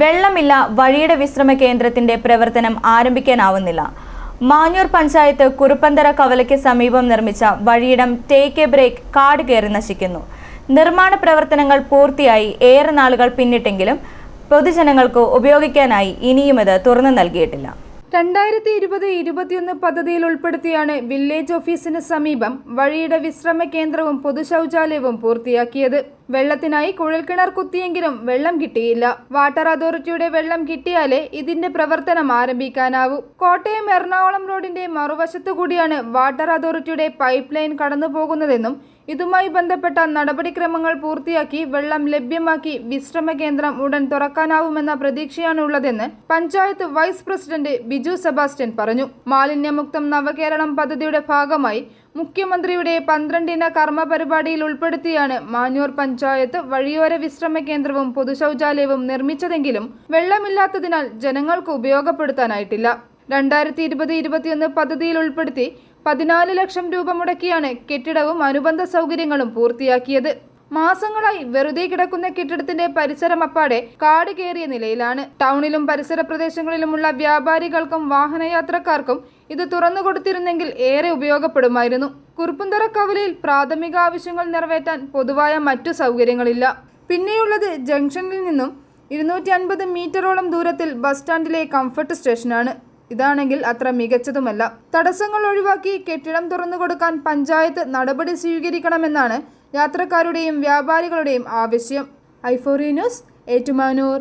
വെള്ളമില്ല വഴിയുടെ വിശ്രമ കേന്ദ്രത്തിന്റെ പ്രവർത്തനം ആരംഭിക്കാനാവുന്നില്ല. മാഞ്ഞൂർ പഞ്ചായത്ത് കുറുപ്പന്തര കവലയ്ക്ക് സമീപം നിർമ്മിച്ച വഴിയിടം ടേക്ക് എ ബ്രേക്ക് കാട് കയറി നശിക്കുന്നു. നിർമ്മാണ പ്രവർത്തനങ്ങൾ പൂർത്തിയായി ഏറെ നാളുകൾ പിന്നിട്ടെങ്കിലും പൊതുജനങ്ങൾക്ക് ഉപയോഗിക്കാനായി ഇനിയും ഇത് തുറന്നു നൽകിയിട്ടില്ല. രണ്ടായിരത്തി ഇരുപത് ഇരുപത്തിയൊന്ന് പദ്ധതിയിൽ ഉൾപ്പെടുത്തിയാണ് വില്ലേജ് ഓഫീസിന് സമീപം വഴിയുടെ വിശ്രമ കേന്ദ്രവും പൊതുശൗചാലയവും പൂർത്തിയാക്കിയത്. വെള്ളത്തിനായി കുഴൽക്കിണർ കുത്തിയെങ്കിലും വെള്ളം കിട്ടിയില്ല. വാട്ടർ അതോറിറ്റിയുടെ വെള്ളം കിട്ടിയാലേ ഇതിന്റെ പ്രവർത്തനം ആരംഭിക്കാനാവൂ. കോട്ടയം എറണാകുളം റോഡിന്റെ മറുവശത്തുകൂടിയാണ് വാട്ടർ അതോറിറ്റിയുടെ പൈപ്പ് ലൈൻ കടന്നു പോകുന്നതെന്നും ഇതുമായി ബന്ധപ്പെട്ട നടപടിക്രമങ്ങൾ പൂർത്തിയാക്കി വെള്ളം ലഭ്യമാക്കി വിശ്രമ കേന്ദ്രം ഉടൻ തുറക്കാനാവുമെന്ന പ്രതീക്ഷയാണുള്ളതെന്ന് പഞ്ചായത്ത് വൈസ് പ്രസിഡന്റ് ബിജു സെബാസ്റ്റ്യൻ പറഞ്ഞു. മാലിന്യമുക്തം നവകേരളം പദ്ധതിയുടെ ഭാഗമായി മുഖ്യമന്ത്രിയുടെ പന്ത്രണ്ടിന കർമ്മ പരിപാടിയിൽ ഉൾപ്പെടുത്തിയാണ് മാഞ്ഞൂർ പഞ്ചായത്ത് വഴിയോര വിശ്രമ കേന്ദ്രവും പൊതുശൌചാലയവും നിർമ്മിച്ചതെങ്കിലും വെള്ളമില്ലാത്തതിനാൽ ജനങ്ങൾക്ക് ഉപയോഗപ്പെടുത്താനായിട്ടില്ല. രണ്ടായിരത്തി ഇരുപത് ഇരുപത്തിയൊന്ന് പദ്ധതിയിൽ ഉൾപ്പെടുത്തി പതിനാല് ലക്ഷം രൂപ മുടക്കിയാണ് കെട്ടിടവും അനുബന്ധ സൗകര്യങ്ങളും പൂർത്തിയാക്കിയത്. മാസങ്ങളായി വെറുതെ കിടക്കുന്ന കെട്ടിടത്തിന്റെ പരിസരം അപ്പാടെ കാട് കയറിയ നിലയിലാണ്. ടൗണിലും പരിസര പ്രദേശങ്ങളിലുമുള്ള വ്യാപാരികൾക്കും വാഹനയാത്രക്കാർക്കും ഇത് തുറന്നു കൊടുത്തിരുന്നെങ്കിൽ ഏറെ ഉപയോഗപ്പെടുമായിരുന്നു. കുറുപ്പുന്തറ കവലയിൽ പ്രാഥമിക ആവശ്യങ്ങൾ നിറവേറ്റാൻ പൊതുവായ മറ്റു സൗകര്യങ്ങളില്ല. പിന്നെയുള്ളത് ജംഗ്ഷനിൽ നിന്നും ഇരുന്നൂറ്റി അൻപത് മീറ്ററോളം ദൂരത്തിൽ ബസ് സ്റ്റാൻഡിലെ കംഫർട്ട് സ്റ്റേഷനാണ്. ഇതാണെങ്കിൽ അത്ര മികച്ചതുമല്ല. തടസ്സങ്ങൾ ഒഴിവാക്കി കെട്ടിടം തുറന്നു കൊടുക്കാൻ പഞ്ചായത്ത് നടപടി സ്വീകരിക്കണമെന്നാണ് യാത്രക്കാരുടെയും വ്യാപാരികളുടെയും ആവശ്യം. ഐഫോറി ന്യൂസ് ഏറ്റുമാനൂർ.